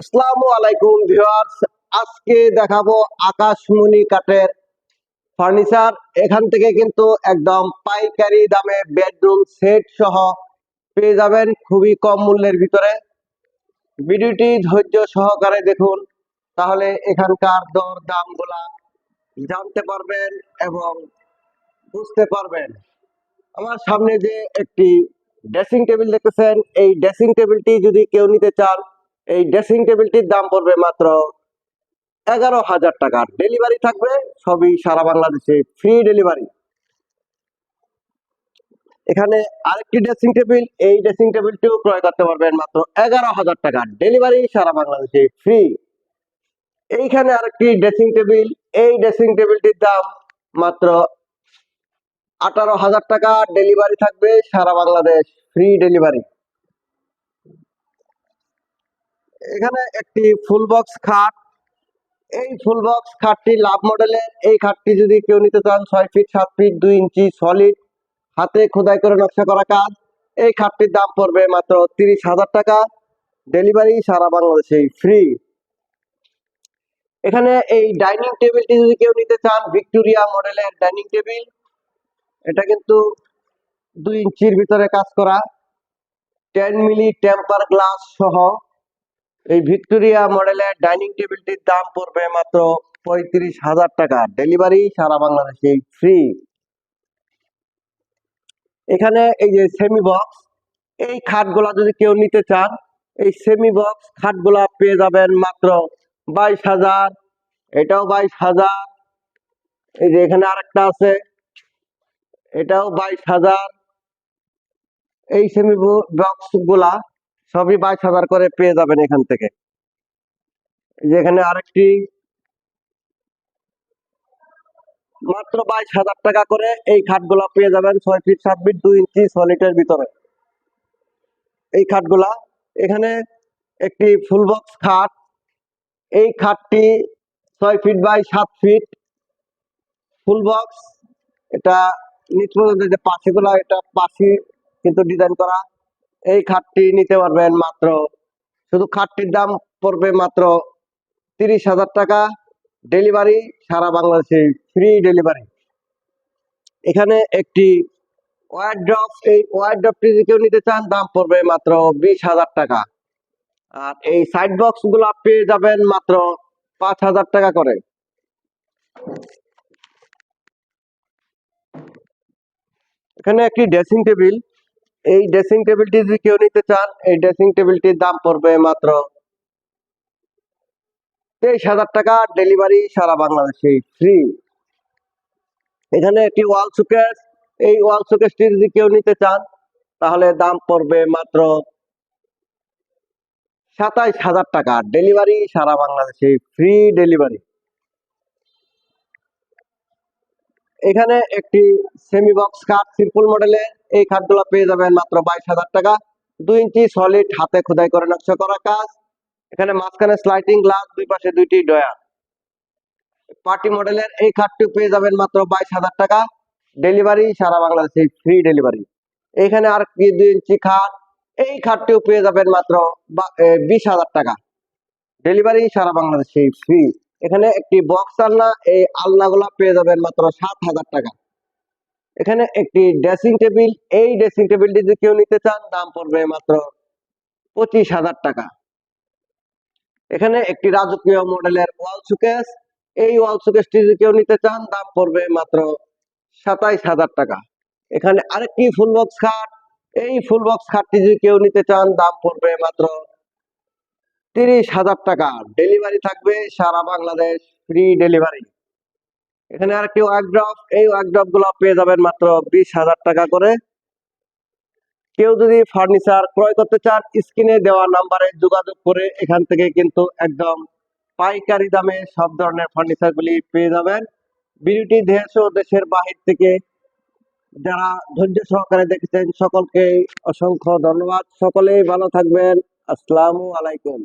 আসসালামু আলাইকুম ভিউয়ার্স। আজকে দেখাবো আকাশমণি কাঠের ফার্নিচার। এখান থেকে কিন্তু একদম পাইকারি দামে বেডরুম, সেট সহ পেয়ে যাবেন খুবই কম মূল্যের ভিতরে। ভিডিওটি ধৈর্য সহকারে দেখুন, তাহলে এখানকার দর দামগুলা জানতে পারবেন এবং বুঝতে পারবেন। আমার সামনে যে একটি ড্রেসিং টেবিল দেখতেছেন, এই ড্রেসিং টেবিলটি যদি কেউ নিতে চান এই ড্রেসিং টেবিলটির দাম পড়বে মাত্র এগারো হাজার টাকা। ডেলিভারি থাকবে সবই সারা বাংলাদেশে ফ্রি ডেলিভারি এখানে আরেকটি ড্রেসিং টেবিল, এই ড্রেসিং টেবিলটিও ক্রয় করতে পারবেন মাত্র এগারো হাজার টাকা। ডেলিভারি সারা বাংলাদেশে ফ্রি এইখানে আরেকটি ড্রেসিং টেবিল, এই ড্রেসিং টেবিলটির দাম মাত্র আঠারো হাজার টাকা। ডেলিভারি থাকবে সারা বাংলাদেশ ফ্রি ডেলিভারি এখানে একটি ফুল বক্স খাট। এই ফুল বক্স খাটটি লাভ মডেলের এই খাটটি যদি কেউ নিতে চান, ছয় ফিট সাত ফিট দুই ইঞ্চি সলিড হাতে খোদাই করে নকশা করা কাজ। এই খাটটির দাম পড়বে মাত্র তিরিশ হাজার টাকা। ডেলিভারি সারা বাংলাদেশে ফ্রি এখানে এই ডাইনিং টেবিলটি যদি কেউ নিতে চান ভিক্টোরিয়া মডেলের ডাইনিং টেবিল এটা কিন্তু দুই ইঞ্চির ভিতরে কাজ করা। টেন মিলি টেম্পার গ্লাস সহ এই ভিক্টোরিয়া মডেলের ডাইনিং টেবিলটির দাম পড়বে মাত্র পঁয়ত্রিশ হাজার টাকা। ডেলিভারি সারা বাংলাদেশে ফ্রি এখানে এই যে সেমি বক্স এই খাটগুলা যদি কেউ নিতে চান, এই সেমি বক্স খাটগুলা পেয়ে যাবেন মাত্র বাইশ হাজার। এটাও বাইশ হাজার। এই যে এখানে আরেকটা আছে, এটাও বাইশ হাজার। এই সেমি বক্সগুলা সবই বাইশ হাজার করে পেয়ে যাবেন এখান থেকে। যেখানে আরেকটি মাত্র বাইশ হাজার টাকা করে এই খাটগুলা পেয়ে যাবেন ছয় ফিট, সাত ফিট, দুই ইঞ্চি সলিটের ভিতরে। এই খাটগুলা, এখানে একটি ফুল বক্স খাট। এই খাটটি ছয় ফিট বাই সাত ফিট। ফুল বক্স এটা নিচ পর্যন্ত পাশিগুলা, এটা পাশি কিন্তু ডিজাইন করা। এই খাটটি নিতে পারবেন মাত্র, শুধু খাটটির দাম পড়বে মাত্র তিরিশ হাজার টাকা। ডেলিভারি সারা বাংলাদেশে ফ্রি ডেলিভারি এখানে একটি ওয়ার ড্রপ এই ওয়ার ড্রপটি যদি কেউ নিতে চান, দাম পড়বে মাত্র বিশ হাজার টাকা। আর এই সাইড বক্সগুলো পেয়ে যাবেন মাত্র পাঁচ হাজার টাকা করে। এখানে একটি ড্রেসিং টেবিল এই ড্রেসিং টেবিলটি যদি কেউ নিতে চান, এই ড্রেসিং টেবিলটির দাম পড়বে মাত্র তেইশ হাজার টাকা ডেলিভারি সারা বাংলাদেশে ফ্রি এখানে একটি ওয়াল সুকেস এই ওয়াল সুকেসটি যদি কেউ নিতে চান, তাহলে দাম পড়বে মাত্র সাতাইশ হাজার টাকা। ডেলিভারি সারা বাংলাদেশে ফ্রি ডেলিভারি এখানে একটি সেমি বক্স কাঠ সিম্পল মডেলের এই খাটগুলো পেয়ে যাবেন মাত্র বাইশ হাজার টাকা। দুই ইঞ্চি সলিড হাতে খোদাই করে নকশা করা কাজ। এখানে মাঝখানে স্লাইডিং গ্লাস দুই পাশে দুইটি ডয়ার পার্টি মডেলের এই খাটটি পেয়ে যাবেন মাত্র বাইশ হাজার টাকা। ডেলিভারি সারা বাংলাদেশে ফ্রি ডেলিভারি এখানে আর কি দুই ইঞ্চি খাট এই খাটটিও পেয়ে যাবেন মাত্র বিশ হাজার টাকা। ডেলিভারি সারা বাংলাদেশে ফ্রি এখানে একটি বক্স আলনা, এই আলনাগুলা পেয়ে যাবেন মাত্র সাত হাজার টাকা। এখানে একটি ড্রেসিং টেবিল এই ড্রেসিং টেবিলটি যদি কেউ নিতে চান, দাম পড়বে মাত্র পঁচিশ হাজার টাকা। এখানে একটি রাজকীয় মডেলের ওয়াল সুকেস এই ওয়াল সুকেসটি যদি কেউ নিতে চান, দাম পড়বে মাত্র সাতাইশ হাজার টাকা। এখানে আরেকটি ফুল বক্স খাট, এই ফুল বক্স খাটটি যদি কেউ নিতে চান, দাম পড়বে মাত্র তিরিশ হাজার টাকা। ডেলিভারি থাকবে সারা বাংলাদেশ ফ্রি ডেলিভারি এখানে আরেকটি ওয়াকড্রপ এই ওয়াকড্রপগুলো পেয়ে যাবেন মাত্র বিশ হাজার টাকা করে। কেউ যদি ফার্নিচার ক্রয় করতে চান, স্ক্রিনে দেওয়া নাম্বারে যোগাযোগ করে এখান থেকে কিন্তু একদম পাইকারি দামে সব ধরনের ফার্নিচার গুলি পেয়ে যাবেন। ভিডিওটি দেশ ও দেশের বাহির থেকে যারা ধৈর্য সহকারে দেখেছেন, সকলকে অসংখ্য ধন্যবাদ। সকলেই ভালো থাকবেন। আসসালামু আলাইকুম।